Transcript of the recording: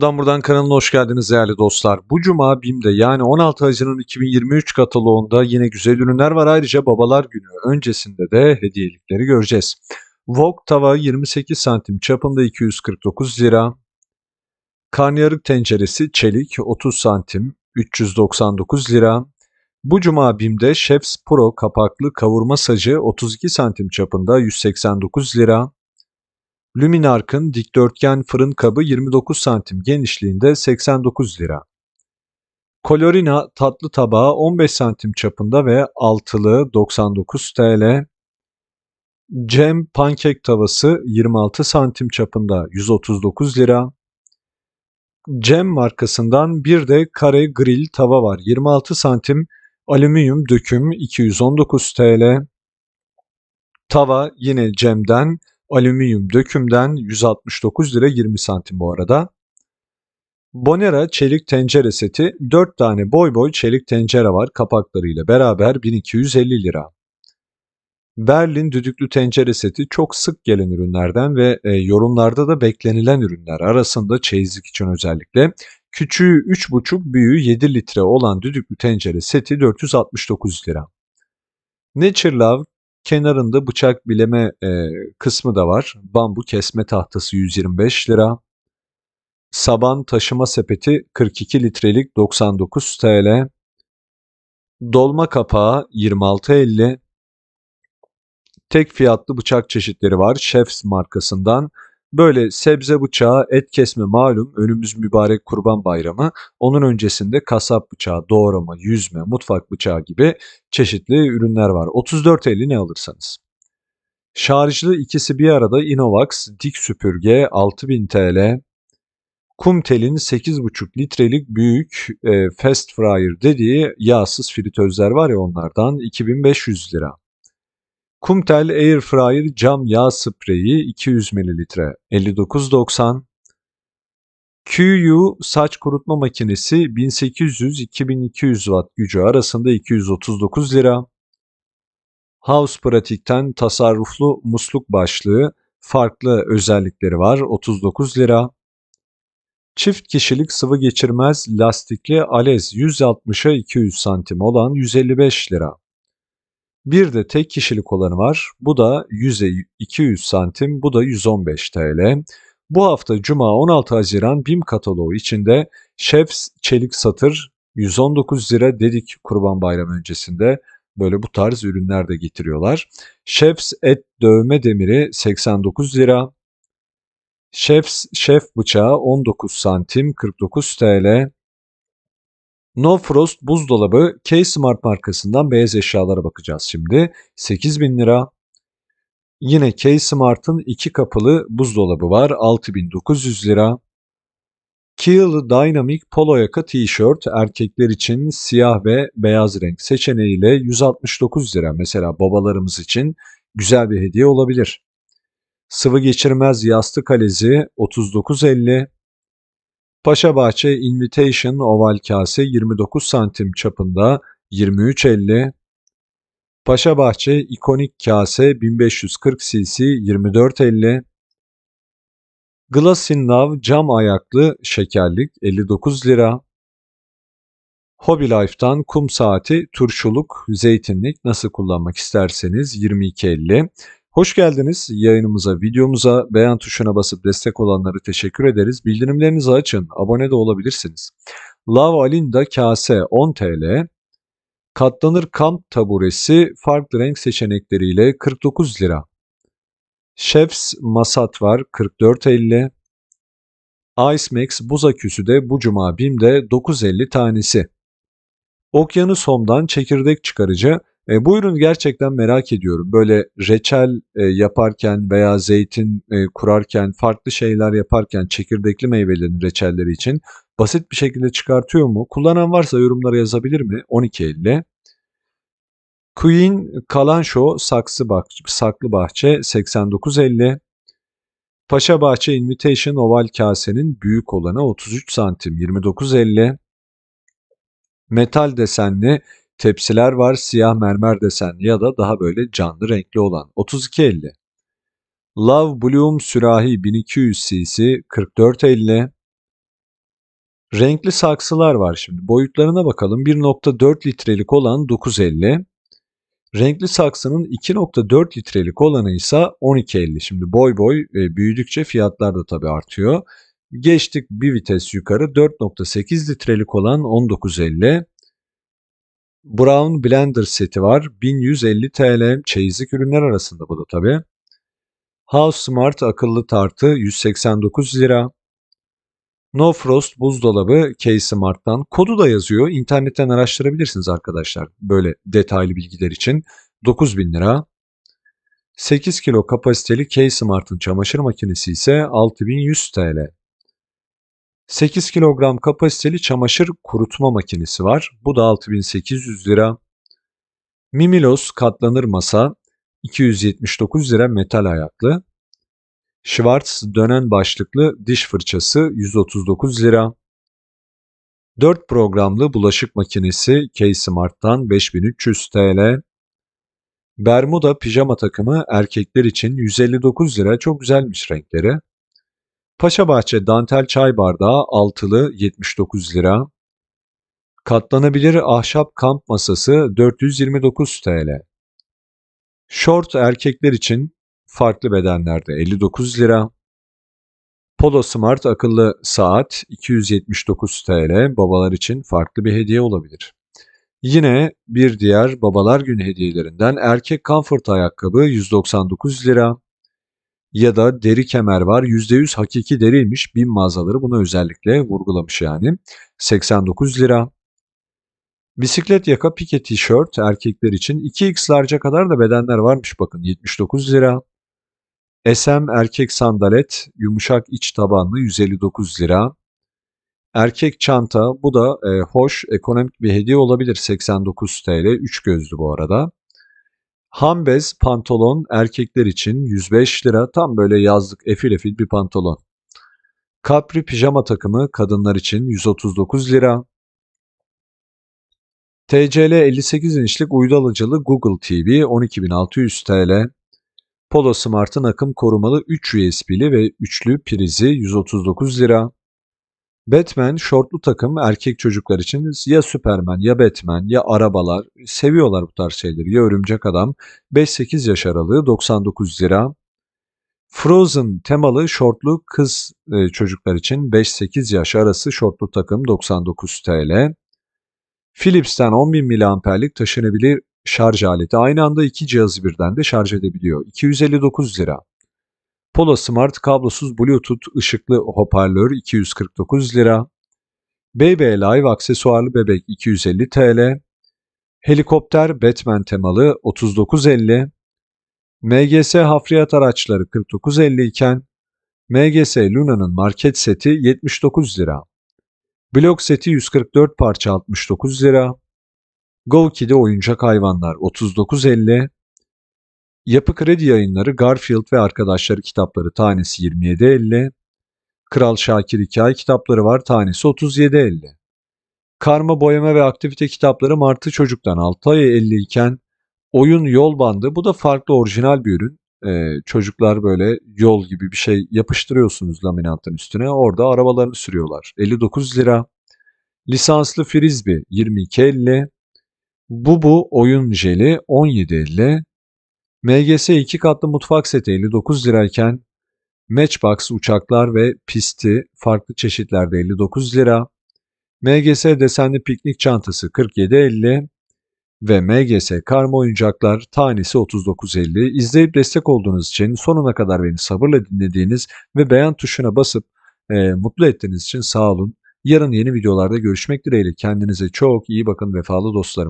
Okudan Buradan kanalına hoş geldiniz değerli dostlar. Bu cuma BİM'de yani 16 Haziran 2023 kataloğunda yine güzel ürünler var. Ayrıca babalar günü öncesinde de hediyelikleri göreceğiz. Wok tava 28 santim çapında 249 lira. Karnıyarık tenceresi çelik 30 santim 399 lira. Bu cuma BİM'de Chef's Pro kapaklı kavurma sacı 32 santim çapında 189 lira. Luminark'ın dikdörtgen fırın kabı 29 santim genişliğinde 89 lira. Colorina tatlı tabağı 15 santim çapında ve altılı 99 TL. Cem pankek tavası 26 santim çapında 139 lira. Cem markasından bir de kare grill tava var. 26 santim alüminyum döküm 219 TL. Tava yine Cem'den alüminyum dökümden 169 lira 20 santim bu arada. Bonera çelik tencere seti 4 tane boy boy çelik tencere var kapaklarıyla beraber 1250 lira. Berlin düdüklü tencere seti çok sık gelen ürünlerden ve e, yorumlarda da beklenilen ürünler arasında çeyizlik için özellikle. Küçüğü 3,5 büyüğü 7 litre olan düdüklü tencere seti 469 lira. Nature Love Kenarında bıçak bileme e, kısmı da var. Bambu kesme tahtası 125 lira. Saban taşıma sepeti 42 litrelik 99 TL. Dolma kapağı 26.50. Tek fiyatlı bıçak çeşitleri var. Chef's markasından. Böyle sebze bıçağı, et kesme malum önümüz mübarek kurban bayramı. Onun öncesinde kasap bıçağı, doğrama, yüzme, mutfak bıçağı gibi çeşitli ürünler var. 34.50 ne alırsanız. Şarjlı ikisi bir arada Inovax dik süpürge 6000 TL. Kumtel'in 8,5 litrelik büyük e, fast fryer dediği yağsız fritözler var ya onlardan 2500 lira. Kumtel Air Fryer cam yağ spreyi 200 ml 59.90 QU saç kurutma makinesi 1800-2200 watt gücü arasında 239 lira. House Pratik'ten tasarruflu musluk başlığı farklı özellikleri var 39 lira. Çift kişilik sıvı geçirmez lastikli Alez 160'a 200 santim olan 155 lira. Bir de tek kişilik olanı var. Bu da 100'e 200 santim, bu da 115 TL. Bu hafta Cuma 16 Haziran BİM kataloğu içinde Chefs çelik satır 119 lira dedik Kurban Bayramı öncesinde. Böyle bu tarz ürünler de getiriyorlar. Chefs et dövme demiri 89 lira. Chefs şef bıçağı 19 santim 49 TL. No Frost buzdolabı K-Smart markasından beyaz eşyalara bakacağız şimdi. 8000 lira. Yine K-Smart'ın iki kapılı buzdolabı var 6900 lira. Kiel Dynamic polo yaka t-shirt erkekler için siyah ve beyaz renk seçeneğiyle 169 lira. Mesela babalarımız için güzel bir hediye olabilir. Sıvı geçirmez yastık alezi 39.50. Paşabahçe Invitation oval kase 29 santim çapında 23.50. Paşabahçe ikonik kase 1540 cc 24.50. Glass in Love cam ayaklı şekerlik 59 lira. Hobby Life'tan kum saati, turşuluk, zeytinlik nasıl kullanmak isterseniz 22.50. Hoş geldiniz yayınımıza, videomuza beğen tuşuna basıp destek olanları teşekkür ederiz. Bildirimlerinizi açın, abone de olabilirsiniz. Love Alinda kase 10 TL. Katlanır kamp taburesi farklı renk seçenekleriyle 49 lira. Chef's masat var 44.50. Ice Max buz aküsü de bu cuma BİM'de 9.50 tanesi. Okyanus Home'dan çekirdek çıkarıcı e, bu ürünü gerçekten merak ediyorum. Böyle reçel e, yaparken veya zeytin e, kurarken, farklı şeyler yaparken çekirdekli meyvelerin reçelleri için basit bir şekilde çıkartıyor mu? Kullanan varsa yorumlara yazabilir mi? 12.50. Queen Kalanşo saksı bahçe, saklı bahçe 89.50. Paşa Bahçe Invitation oval kasenin büyük olanı 33 santim 29.50. Metal desenli Tepsiler var siyah mermer desenli ya da daha böyle canlı renkli olan 32.50. Love Bloom sürahi 1200 cc 44.50. Renkli saksılar var şimdi. Boyutlarına bakalım. 1.4 litrelik olan 950. Renkli saksının 2.4 litrelik olanı ise 12.50. Şimdi boy boy e, büyüdükçe fiyatlar da tabii artıyor. Geçtik bir vites yukarı 4.8 litrelik olan 19.50. Brown Blender seti var. 1150 TL. Çeyizlik ürünler arasında bu da tabii. House Smart akıllı tartı 189 lira. No Frost buzdolabı K-Smart'tan. Kodu da yazıyor. İnternetten araştırabilirsiniz arkadaşlar. Böyle detaylı bilgiler için. 9000 lira. 8 kilo kapasiteli K-Smart'ın çamaşır makinesi ise 6100 TL. 8 kilogram kapasiteli çamaşır kurutma makinesi var. Bu da 6800 lira. Mimilos katlanır masa 279 lira metal ayaklı. Schwarz dönen başlıklı diş fırçası 139 lira. 4 programlı bulaşık makinesi K-Smart'tan 5300 TL. Bermuda pijama takımı erkekler için 159 lira çok güzelmiş renkleri. Paşabahçe dantel çay bardağı altılı 79 lira. Katlanabilir ahşap kamp masası 429 TL. Short erkekler için farklı bedenlerde 59 lira. Polo Smart akıllı saat 279 TL babalar için farklı bir hediye olabilir. Yine bir diğer babalar günü hediyelerinden erkek comfort ayakkabı 199 lira ya da deri kemer var. %100 hakiki deriymiş. BİM mağazaları bunu özellikle vurgulamış yani. 89 lira. Bisiklet yaka pike tişört erkekler için 2x'larca kadar da bedenler varmış bakın 79 lira. SM erkek sandalet yumuşak iç tabanlı 159 lira. Erkek çanta bu da e, hoş ekonomik bir hediye olabilir 89 TL 3 gözlü bu arada. Hambez pantolon erkekler için 105 lira tam böyle yazlık efil efil bir pantolon. Capri pijama takımı kadınlar için 139 lira. TCL 58 inçlik uydu alıcılı Google TV 12600 TL. Polo Smart'ın akım korumalı 3 USB'li ve üçlü prizi 139 lira. Batman şortlu takım erkek çocuklar için ya Superman ya Batman ya arabalar seviyorlar bu tarz şeyleri ya Örümcek Adam 5-8 yaş aralığı 99 lira. Frozen temalı şortlu kız e, çocuklar için 5-8 yaş arası şortlu takım 99 TL. Philips'ten 10.000 mAh'lik taşınabilir şarj aleti aynı anda iki cihazı birden de şarj edebiliyor. 259 lira. Polo Smart kablosuz Bluetooth ışıklı hoparlör 249 lira. BB Live aksesuarlı bebek 250 TL. Helikopter Batman temalı 39.50. MGS hafriyat araçları 49.50 iken MGS Luna'nın market seti 79 lira. Blok seti 144 parça 69 lira. GoKi'de oyuncak hayvanlar 39.50. Yapı Kredi Yayınları Garfield ve Arkadaşları kitapları tanesi 27.50. Kral Şakir hikaye kitapları var tanesi 37.50. Karma boyama ve aktivite kitapları Martı Çocuk'tan 6 ay 50 iken oyun yol bandı bu da farklı orijinal bir ürün. Ee, çocuklar böyle yol gibi bir şey yapıştırıyorsunuz laminantın üstüne orada arabalarını sürüyorlar. 59 lira. Lisanslı frisbee 22.50. Bubu oyun jeli 17.50. MGS 2 katlı mutfak seti 59 lirayken Matchbox uçaklar ve pisti farklı çeşitlerde 59 lira. MGS desenli piknik çantası 47.50 ve MGS karma oyuncaklar tanesi 39.50. İzleyip destek olduğunuz için sonuna kadar beni sabırla dinlediğiniz ve beğen tuşuna basıp e, mutlu ettiğiniz için sağ olun. Yarın yeni videolarda görüşmek dileğiyle kendinize çok iyi bakın vefalı dostlarım.